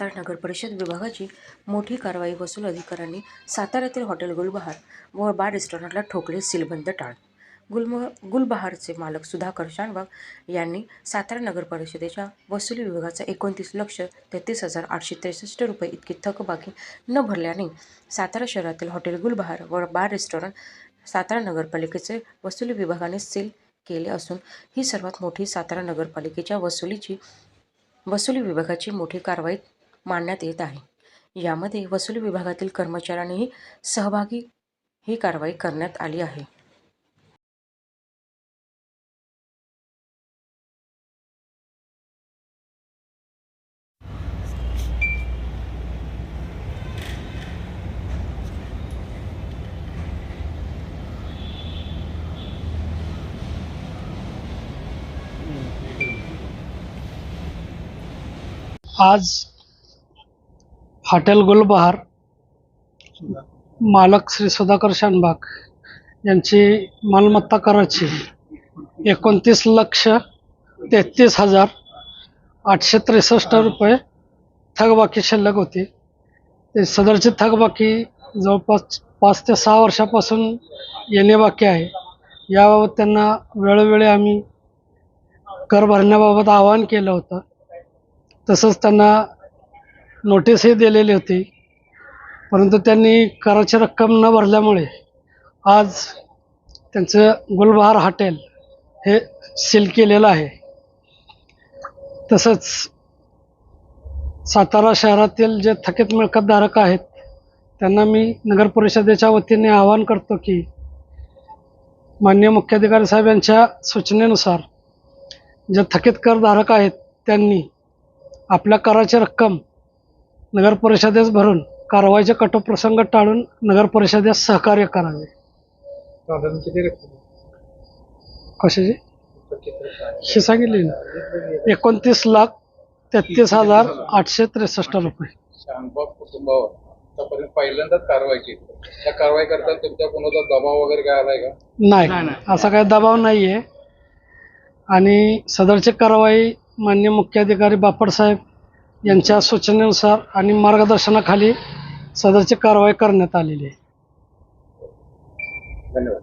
सातारा नगर परिषद विभागाची मोठी कारवाई वसूल अधिकाऱ्यांनी साताऱ्यातील हॉटेल गुलबहार व बार रेस्टॉरंटला ठोकले सीलबंद टाळ. गुलम गुलबहारचे मालक सुधाकर शानबाग यांनी सातारा नगर परिषदेच्या वसुली विभागाचा एकोणतीस लक्ष तेहतीस हजार आठशे त्रेसष्ट रुपये इतकी थकबाकी न भरल्याने सातारा शहरातील हॉटेल गुलबहार व बार रेस्टॉरंट सातारा नगरपालिकेचे वसुली विभागाने सील केले असून ही सर्वात मोठी सातारा नगरपालिकेच्या वसुलीची वसुली विभागाची मोठी कारवाई मांडण्यात येत आहे. यामध्ये वसुली विभागातील कर्मचाऱ्यांनीही सहभागी ही कारवाई करण्यात आली आहे. आज हॉटेल गुलबहार मालक श्री सुधाकर शानबाग यांची मालमत्ता कराची एकोणतीस लक्ष तेहतीस हजार आठशे त्रेसष्ट रुपये थकबाकी शिल्लक होती. ते सदरची थकबाकी जवळपास पाच ते सहा वर्षापासून येणे बाकी आहे. याबाबत त्यांना वेळोवेळी आम्ही कर भरण्याबाबत आवाहन केलं होतं. तसंच त्यांना नोटीसही दिलेली होती. परंतु त्यांनी कराची रक्कम न भरल्यामुळे आज त्यांचं गुलबहार हॉटेल हे सील केलेलं आहे. तसंच सातारा शहरातील जे थकीत मिळकतधारक आहेत त्यांना मी नगर परिषदेच्या वतीने आवाहन करतो की माननीय मुख्याधिकारी साहेब यांच्या सूचनेनुसार जे थकीत करधारक आहेत त्यांनी आपल्या कराची रक्कम नगर परिषदेस भरून कारवाईचे कटोप्रसंग प्रसंग टाळून नगर परिषदेस सहकार्य करावे. साधारण किती रक्कम कशाची? हे सांगितले ना. एकोणतीस लाख तेहतीस हजार आठशे त्रेसष्ट रुपये. शानबाग कुटुंबावर. आतापर्यंत पहिल्यांदाच कारवाई केली. त्या कारवाई करताना तुमच्या कोणाचा दबाव वगैरे काय आलाय का? नाही. असा काही दबाव नाही आहे आणि सदरची कारवाई मान्य मुख्याधिकारी बापडसाहेब यांच्या सूचनेनुसार आणि मार्गदर्शनाखाली सदरची कारवाई करण्यात आलेली आहे. धन्यवाद.